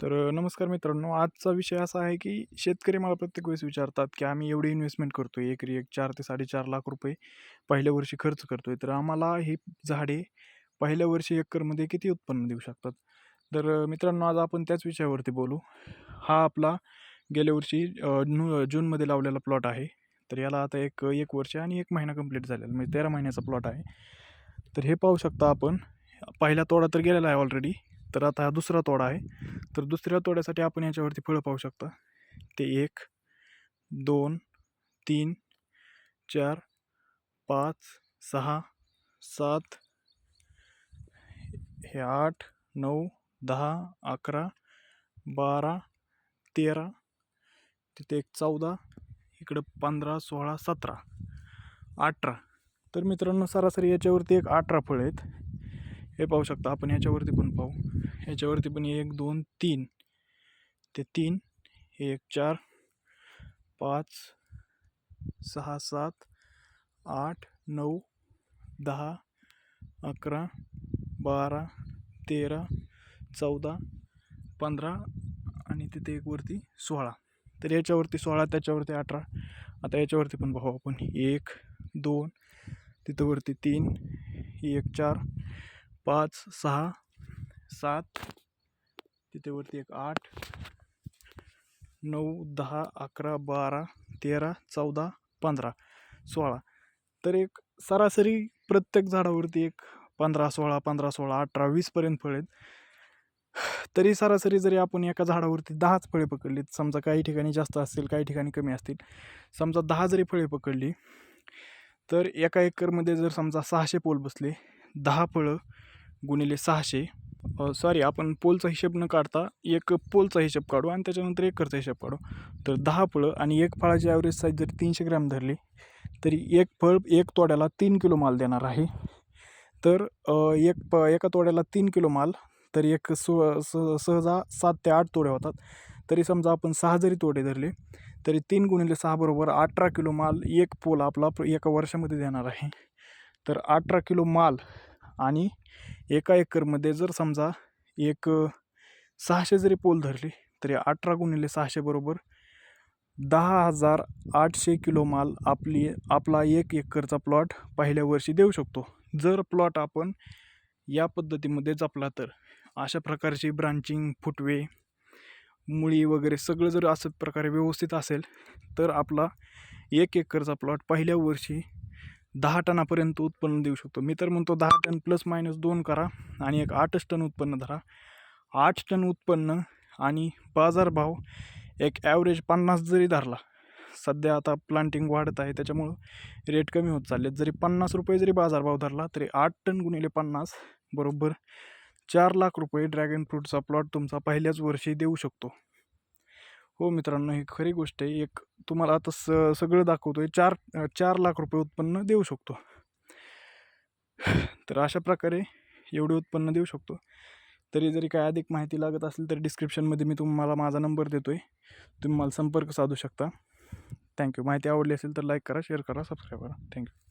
तर नमस्कार मित्रांनो. आजचा विषय असा आहे की शेतकरी मला प्रत्येक वेळेस विचारतात की आम्ही एवढी इन्व्हेस्टमेंट करतो आहे एकरी एक चार ते साडेचार लाख रुपये पहिल्या वर्षी खर्च करतो आहे तर आम्हाला ही झाडे पहिल्या वर्षी एकरमध्ये किती उत्पन्न देऊ शकतात? तर मित्रांनो आज आपण त्याच विषयावरती बोलू. हा आपला गेल्या वर्षी जूनमध्ये लावलेला प्लॉट आहे. तर याला आता एक एक वर्ष आणि एक महिना कंप्लीट झालेला म्हणजे तेरा महिन्याचा प्लॉट आहे. तर हे पाहू शकता आपण. पहिला तोडा तर गेलेला आहे ऑलरेडी तर आता हा दुसरा तोडा आहे. तर दुसऱ्या तोड्यासाठी आपण याच्यावरती फळं पाहू शकता. ते एक दोन तीन चार पाच सहा सात हे आठ नऊ दहा अकरा बारा तेरा तिथे एक चौदा इकडं पंधरा सोळा सतरा अठरा. तर मित्रांनो सरासरी याच्यावरती एक अठरा फळं आहेत. हे पाहू शकता आपण ह्याच्यावरती पण पाहू. ह्याच्यावरती पण एक दोन तीन. ते तीन एक चार पाच सहा सात आठ नऊ दहा अकरा बारा तेरा चौदा पंधरा आणि तिथे एक वरती सोळा. तर याच्यावरती सोळा त्याच्यावरती अठरा. आता याच्यावरती पण पाहू आपण. एक दोन तिथं वरती तीन एक चार पाच सहा सात तिथे वरती एक आठ नऊ दहा अकरा बारा तेरा चौदा पंधरा सोळा. तर एक सरासरी प्रत्येक झाडावरती एक पंधरा सोळा पंधरा सोळा अठरा वीसपर्यंत फळ आहेत. तरी सरासरी जरी आपण एका झाडावरती दहाच फळे पकडलीत समजा काही ठिकाणी जास्त असतील काही ठिकाणी कमी असतील समजा दहा जरी फळे पकडली तर एका एकरमध्ये जर समजा सहाशे पोल बसले दहा फळं गुणिले सहाशे. सॉरी आपण पोलचा हिशेब न काढता एक पोलचा हिशेब काढू आणि त्याच्यानंतर एकरचा हिशेब काढू. तर दहा फळं आणि एक फळाची ॲव्हरेज साईज जर तीनशे ग्रॅम धरली तरी एक फळ एक तोड्याला तीन किलो माल देणार आहे. तर एक प एका तोड्याला तीन किलो माल तर एक सु स सहजा सात ते आठ तोडे होतात. तरी समजा आपण सहा जरी तोडे धरले तरी तीन गुणिले सहा बरोबर अठरा किलो माल एक पोल आपला एका वर्षामध्ये देणार आहे. तर अठरा किलो माल आणि एका एकरमध्ये जर समजा एक सहाशे जरी पोल धरले तरी अठरा गुणिले सहाशे बरोबर दहा हजार आठशे किलो माल आपली आपला एक एकरचा प्लॉट पहिल्या वर्षी देऊ शकतो. जर प्लॉट आपण या पद्धतीमध्ये जपला तर अशा प्रकारची ब्रांचिंग फुटवे मुळी वगैरे सगळं जर असं प्रकारे व्यवस्थित असेल तर आपला एक एकरचा प्लॉट पहिल्या वर्षी दहा टनापर्यंत उत्पन्न देऊ शकतो. मी तर म्हणतो दहा टन प्लस मायनस दोन करा आणि एक आठच टन उत्पन्न धरा. आठ टन उत्पन्न आणि बाजारभाव एक ॲव्हरेज पन्नास जरी धरला सध्या आता प्लांटिंग वाढत आहे त्याच्यामुळं रेट कमी होत चालले जरी पन्नास रुपये जरी बाजारभाव धरला तरी आठ टन गुणिले पन्नास बरोबर चार लाख रुपये ड्रॅगन फ्रूटचा प्लॉट तुमचा पहिल्याच वर्षी देऊ शकतो. हो मित्रांनो ही खरी गोष्ट आहे. एक तुम्हाला आता स सगळं दाखवतो आहे चार चार लाख रुपये उत्पन्न देऊ शकतो. तर अशा प्रकारे एवढे उत्पन्न देऊ शकतो. तरी जरी काय अधिक माहिती लागत असेल तर डिस्क्रिप्शनमध्ये मी तुम्हाला माझा नंबर देतो आहे तुम्ही मला संपर्क साधू शकता. थँक्यू माहिती आवडली असेल तर लाईक करा शेअर करा सबस्क्राईब करा. थँक्यू